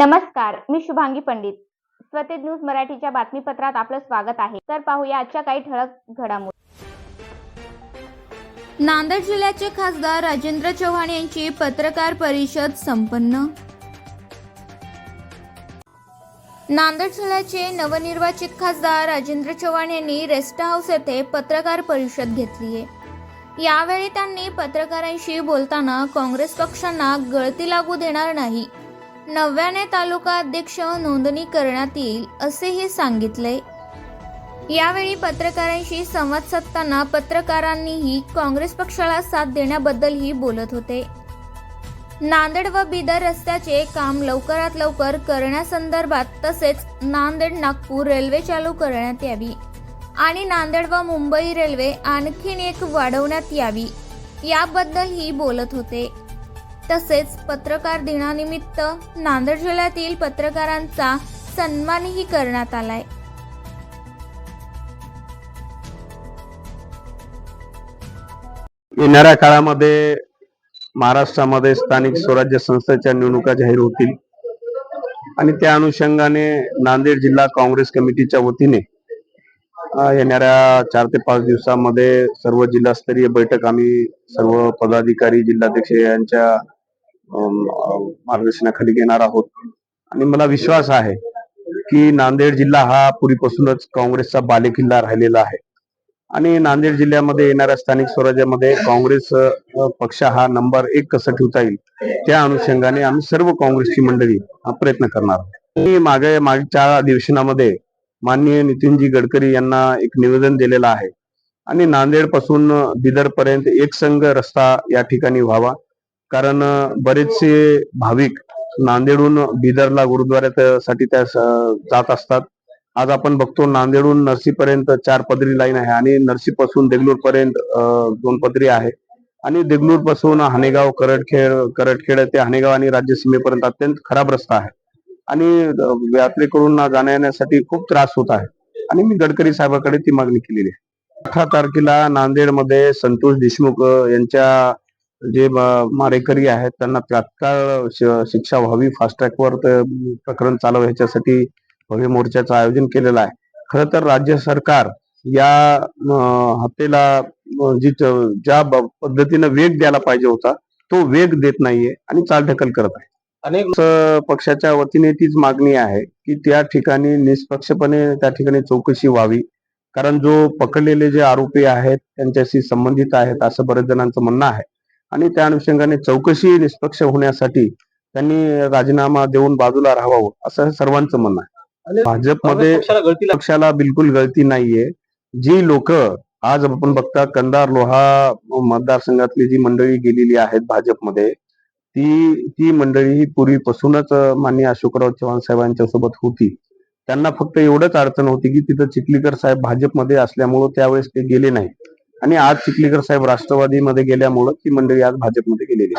नमस्कार मी शुभांगी पंडित. स्वतेज न्यूज मराठीच्या बातमीपत्रात आपलं स्वागत आहे. तर पाहूया आजच्या काही ठळक घडामोडी. नांदेड जिल्ह्याचे खासदार राजेंद्र चव्हाण यांची पत्रकार परिषद संपन्न. नांदेड जिल्ह्याचे नवनिर्वाचित खासदार राजेंद्र चव्हाण यांनी रेस्ट हाऊस येथे पत्रकार परिषद घेतली आहे. यावेळी त्यांनी पत्रकारांशी बोलताना काँग्रेस पक्षांना गळती लागू देणार नाही नव्याने तालुका अध्यक्ष नोंदणी करण्यात येईल असेही सांगितले. यावेळी पत्रकारांशी संवाद साधताना पत्रकारांनीही काँग्रेस पक्षाला साथ देण्याबद्दलही बोलत होते. नांदेड व बिदर रस्त्याचे काम लवकरात लवकर करण्यासंदर्भात तसेच नांदेड नागपूर रेल्वे चालू करण्यात यावी आणि नांदेड व मुंबई रेल्वे आणखीन एक वाढवण्यात यावी याबद्दलही बोलत होते. तसेच पत्रकार दिनानिमित्त नांदेड जिल्ह्यातील पत्रकारांचा सन्मानही करण्यात आलाय. येणाऱ्या काळामध्ये महाराष्ट्रामध्ये स्थानिक स्वराज्य संस्थेच्या निवडणुका जाहीर होतील. आणि त्या अनुषंगाने नांदेड जिल्हा काँग्रेस कमिटीच्या वतीने येणाऱ्या चार ते पाच दिवसामध्ये सर्व जिल्हास्तरीय बैठक आम्ही सर्व पदाधिकारी जिल्हाध्यक्ष यांच्या मार्गदर्शनाखाली घेणार आहोत. आणि मला विश्वास आहे की नांदेड जिल्हा हा पूर्वीपासूनच काँग्रेसचा बालेकिल्ला राहिलेला आहे. आणि नांदेड जिल्ह्यामध्ये येणाऱ्या स्थानिक स्वराज्यामध्ये काँग्रेस पक्ष हा नंबर एक कसं ठेवता येईल त्या अनुषंगाने आम्ही सर्व काँग्रेसची मंडळी हा प्रयत्न करणार मी मागे मागच्या अधिवेशनामध्ये माननीय नितीनजी गडकरी यांना एक निवेदन दिलेलं आहे. आणि नांदेडपासून बिदर पर्यंत एक संघ रस्ता या ठिकाणी व्हावा. कारण बरेचसे भाविक नांदेडहून बिदरला गुरुद्वाऱ्यासाठी त्या जात असतात. आज आपण बघतो नांदेडहून नरसीपर्यंत चार पदरी लाईन आहे आणि नरसीपासून देगलूर पर्यंत दोन पदरी आहे. आणि देगलूरपासून हानेगाव करडखेड करडखेड ते हानेगाव आणि राज्य सीमेपर्यंत अत्यंत खराब रस्ता आहे. आणि यात्रेकरूंना जाण्या येण्यासाठी खूप त्रास होत आहे. आणि मी गडकरी साहेबाकडे ती मागणी केलेली आहे. अठरा तारखेला नांदेडमध्ये संतोष देशमुख यांच्या जे मारेकरी आहेत त्यांना तात्काळ श- शिक्षा व्हावी फास्ट ट्रॅकवर प्रकरण चालव ह्याच्यासाठी भव्य मोर्चाचं आयोजन केलेलं आहे. खरं तर राज्य सरकार या हत्येला जी ज्या पद्धतीनं वेग द्यायला पाहिजे होता तो वेग देत नाहीये आणि चालढकल करत आहे. अनेक पक्षाच्या वतीने तीच मागणी आहे की त्या ठिकाणी निष्पक्षपणे त्या ठिकाणी चौकशी व्हावी. कारण जो पकडलेले जे आरोपी आहेत त्यांच्याशी संबंधित आहेत असं बरेच जणांचं म्हणणं आहे. आणि त्या अनुषंगाने चौकशी निष्पक्ष होण्यासाठी त्यांनी राजीनामा देऊन बाजूला राहावं असं सर्वांचं म्हणणं आहे. भाजपमध्ये पक्षाला बिलकुल गळती नाहीये. जी लोक आज आपण बघता कंधार लोहा मतदारसंघातली जी मंडळी गेलेली आहेत भाजपमध्ये ती ती मंडळी ही पूर्वीपासूनच माननीय अशोकराव चव्हाण साहेबांच्या सोबत होती. त्यांना फक्त एवढंच अडचण होती की तिथं चिखलीकर साहेब भाजपमध्ये असल्यामुळं त्यावेळेस ते गेले नाही आणि आज चिखलीकर साहेब राष्ट्रवादीमध्ये गेल्यामुळं ती मंडळी आज भाजपमध्ये गेलेली